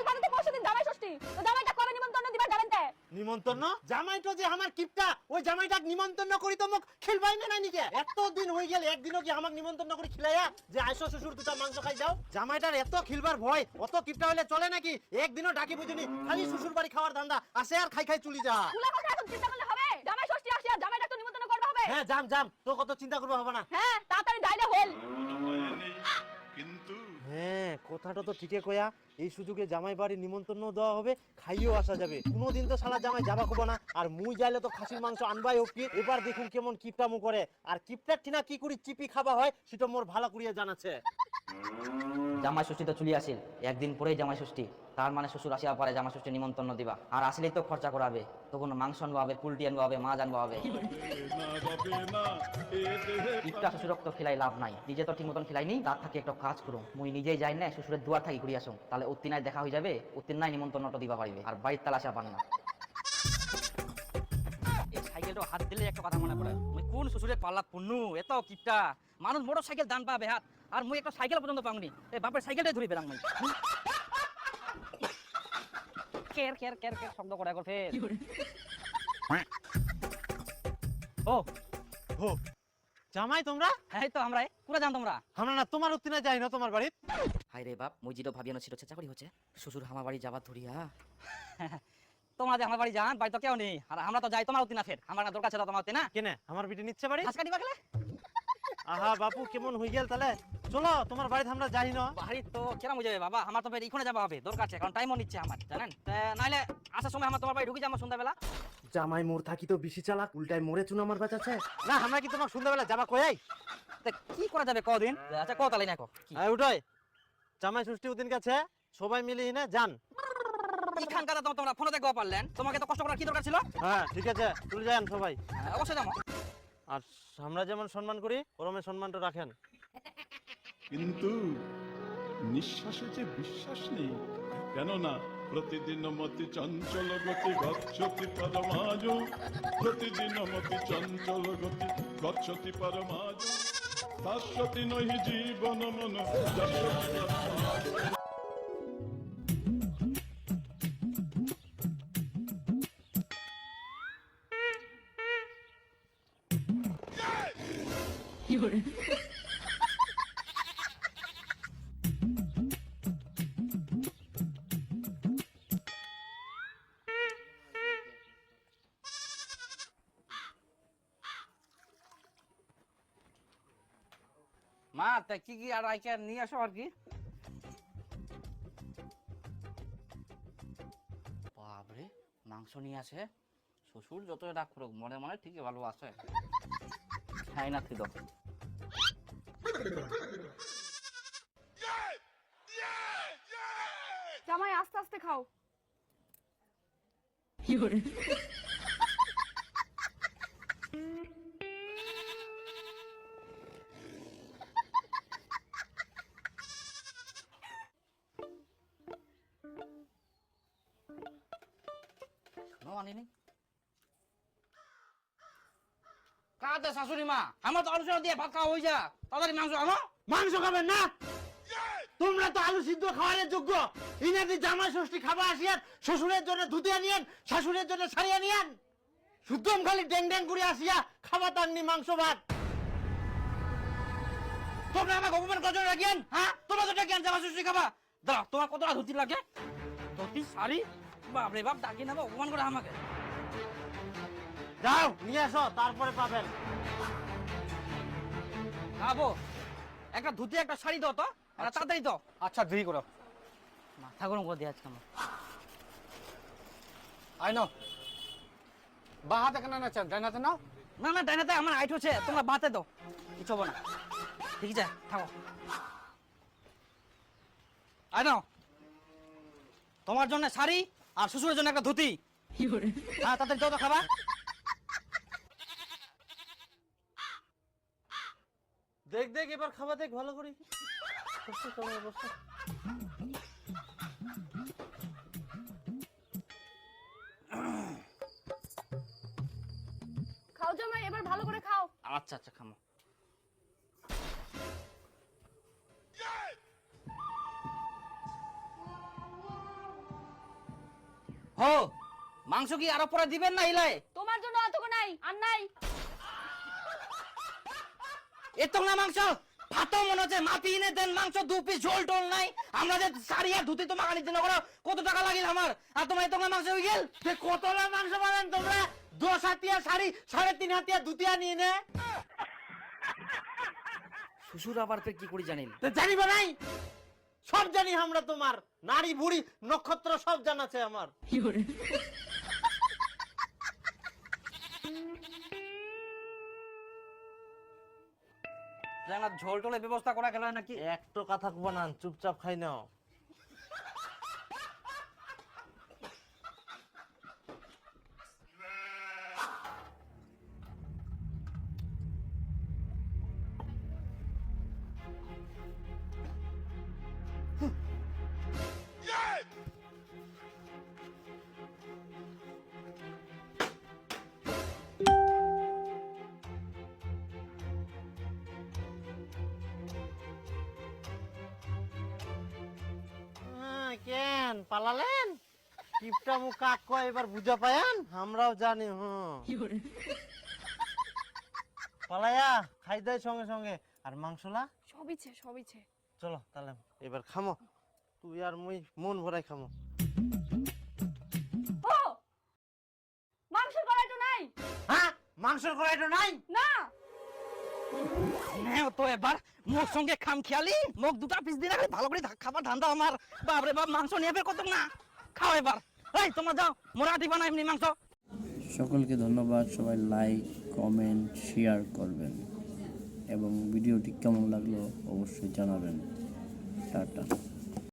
কাল বাদে তো পরশু দিন জামাই ষষ্ঠী। তো জামাইটা করে নিমন্ত্রণ দিবা জানেন তে? নিমন্ত্রণ? জামাইটো যে আমার কিপটা ওই জামাইটাক নিমন্ত্রণ করি তো মোক খিলবাই না নাকি? এত দিন হয়ে গেল একদিনও কি আমাক নিমন্ত্রণ করে খিলাইয়া যে আইসো শ্বশুর দুটা মাংস খাই যাও। জামাইটার এত খিলবার ভয় অত কিপটা হলে চলে নাকি? একদিনও ডাকি বুঝুনি খালি শ্বশুর বাড়ি খাওয়ার ধান্দা আসে আর খাই খাই চলি যা কথা এখন চিন্তা করলে হবে? জামাই ষষ্ঠী আর জামাইটা তো নিমন্ত্রণ করতে হবে? হ্যাঁ যাম যাম তো কত চিন্তা করব হবে না? হ্যাঁ তাড়াতাড়ি ডাইলে হল। কথাটা তো ঠিকই কয়া। এই সুযোগে জামাই বাড়ি নিমন্ত্রণ দেওয়া হবে, খাইয়েও আসা যাবে। কোনোদিন তো সালা জামাই যাবা কব না। আর মুই যাইলে তো খাসির মাংস আনবাই হোক কি। এবার দেখুন কেমন কিপটামু করে। আর কিপটার ঠিনা কি করি চিপি খাবা হয়, সেটা মোর ভালো করিয়া জানাচ্ছে জামাই ষষ্ঠী তো চলে আসিল। একদিন পরেই জামাই ষষ্ঠী। তার মানে শ্বশুর আসিয়া পরে জামাই ষষ্ঠী নিমন্ত্রণ দিবা। আর আসলেই তো খরচা করাবে। তখন মাংস আনব হবে পুলটি আনব হবে, মাছ আনব হবে। ইটটা শ্বশুরক তো খিলাই লাভ নাই। নিজে তো ঠিক মতন খিলাইনি তার থাকি একটা কাজ করুম। মুই নিজেই যাই না শ্বশুরের দুয়ার থাকি ঘুরে আসুম। তাহলে উত্তিনায় দেখা হয়ে যাবে উত্তিনায় নিমন্ত্রণটা দিবা পারিবে আর বাড়ির তালা আসা না এই সাইকেলটা হাত দিলে একটা কথা মনে পড়ে। মুই কোন শ্বশুরের পাল্লা পুন্নু? এত কিপটা। মানুষ মোটর সাইকেল দান পাবে হাত। আর মুই একটা সাইকেল পর্যন্ত পাওনি। এই বাপের সাইকেলটাই ধরি পেলাম মুই। কের কের কের কের শব্দ করে ফের? ও হো জামাই তোমরা? হ্যাঁ এই তো আমরাই। পুরা জান তোমরা। আমরা না তোমার উত্তিনা যাই না তোমার বাড়ি হাই রে বাপ মুই যেটা ভাবিয়ানো ছিল চাকরি হচ্ছে। শ্বশুর আমার বাড়ি যাবার ধরিয়া। তোমরা যে আমার বাড়ি যান বাড়ি তো কেউ নেই। আর আমরা তো যাই তোমার উত্তি না ফের। আমার না দরকার ছিল তোমার উত্তি না। কেনে? আমার বিটি নিচ্ছে বাড়ি? হাঁস কাটি বাগলে আহা বাপু কেমন হয়ে গেল তাহলে? চলো তোমার বাড়িতে আমরা যাই না। বাড়ি তো কেরাম যাবে বাবা আমার তো ইখনে যাবা হবে দরকার আছে কারণ টাইমও নিচ্ছে আমার জানেন? নাইলে আসার সময় আমার তোমার বাড়ি ঢুকে যাব সন্ধ্যাবেলা। জামাই মোর থাকি তো বেশি চালাক উল্টায় মরে চুন আমার বাঁচাচ্ছে না আমরা কি তোমার সন্ধ্যাবেলা যাবা কয়াই? তা কি করা যাবে কদিন? আচ্ছা কত তালাই না কো কি? আয় উঠোই জামাই ষষ্ঠী উদ্দিন কাছে সবাই মিলে না যান। তো তোমরা ফোনে দেখবা পারলেন তোমাকে তো কষ্ট করার কি দরকার ছিল? হ্যাঁ ঠিক আছে তুলে যান সবাই। হ্যাঁ, অবশ্যই যাব। আর আমরা যেমন সম্মান করি, ওরমে সম্মানটা রাখেন। কিন্তু নিঃশ্বাসে যে বিশ্বাস নেই, কেননা প্রতিদিন মতি চঞ্চল গতি গচ্ছতি পরমাজ, প্রতিদিন মতি চঞ্চল গতি গচ্ছতি পরমাজ শাশ্বতী নহি জীবন মন। মা, তা কি কি আর আইকে নিয়ে আসো আর কি? বাপরে, মাংস নিয়ে আসে? শ্বশুর যত ডাক করুক, মনে মনে ঠিকই ভালো আছে খাই না তুই তো। জামাই আস্তে আস্তে খাও। আনিনি কাতে শাশুড়ি মা। আমার তো আলোচনা দিয়ে ভাত খাওয়া মাংস আনো। মাংস খাবেন না? তোমরা তো আলু সিদ্ধ খাওয়ার যোগ্য। ইনাদি জামাই ষষ্ঠী খাবার আসিয়ান, শ্বশুরের জন্য ধুতে আনিয়েন, শাশুড়ের জন্য খালি ড্যাং ড্যাং করে আসিয়া খাবার তাননি মাংস ভাত। তোমরা আমাকে অপমান রাখিয়েন হ্যাঁ? তোমরা তো ডাকিয়েন জামা শ্বশুরি খাবা দাঁড়া তোমার কতটা ধুতি লাগে? ধুতি, শাড়ি? বাপরে বাপ ডাকি নেব অপমান করে আমাকে। যাও নিয়ে আসো তারপরে পাবেন। খাব। একটা ধুতি একটা শাড়ি দাও তো একটা তাড়াতাড়ি দাও। আচ্ছা দেরি করো। মাথা গরম করে দিয়ে আজকে আমার। আই বা হাতে কেন না চান ডাইনাতে নাও। না না ডাইনাতে আমার আইট হচ্ছে তোমরা বাতে দাও। কিছু হব না। ঠিক আছে থাকো আই নাও। তোমার জন্য শাড়ি আর শ্বশুরের জন্য একটা ধুতি। হ্যাঁ তাদের দাও তো খাবা। দেখ দেখ এবার খাবার দেখ ভালো করে। খাও জামাই এবার ভালো করে খাও। আচ্ছা আচ্ছা খামো। হো মাংস কি আরও পরে দিবেন না ইলাই তোমার জন্য অতক নাই আর নাই। এত না মাংস? ভাতও মনে হচ্ছে মাটি এনে দেন মাংস দু পিস ঝোল টোল নাই। আমরা যে শাড়ি আর ধুতি তো মাখানির জন্য করো কত টাকা লাগে আমার? আর তোমার এত মাংস হয়ে গেল? কতলা মাংস বানান তোমরা? দশ হাতিয়া শাড়ি সাড়ে তিন হাতিয়া দুতিয়া নিয়ে নে। শ্বশুর আবার তুই কি করি জানিল তো জানিবা নাই? সব জানি আমরা তোমার। নারী বুড়ি নক্ষত্র সব জানাছে আমার। ঝোল টোলের ব্যবস্থা করা গেল নাকি? একটা কথা বানান চুপচাপ খাই নাও। কেন পালালেন। কিপটা মুখ কাক কয় এবার বুঝা পায়ান আমরাও জানি হুম। পালায়া খাই দেয় সঙ্গে সঙ্গে। আর মাংসলা? সবিছে সবিছে চলো তাহলে এবার খামো। তুই আর মুই মন ভরাই খামো। ও! মাংসের কড়াইটো নাই। হ্যাঁ মাংসের কড়াইটা নাই? না। হ্যাঁ তো এবার মুখ সঙ্গে খাম খেয়ালি, মুখ দুটা পিস দিন ভালো করে খাবার ধান্দা আমার। বাপরে বাপ, মাংস নিয়ে বের কত না। খাও এবার। এই, তোমরা যাও, মোরা দিবা না এমনি মাংস। সকলকে ধন্যবাদ, সবাই লাইক কমেন্ট শেয়ার করবেন। এবং ভিডিওটি কেমন লাগল অবশ্যই জানাবেন। টাটা।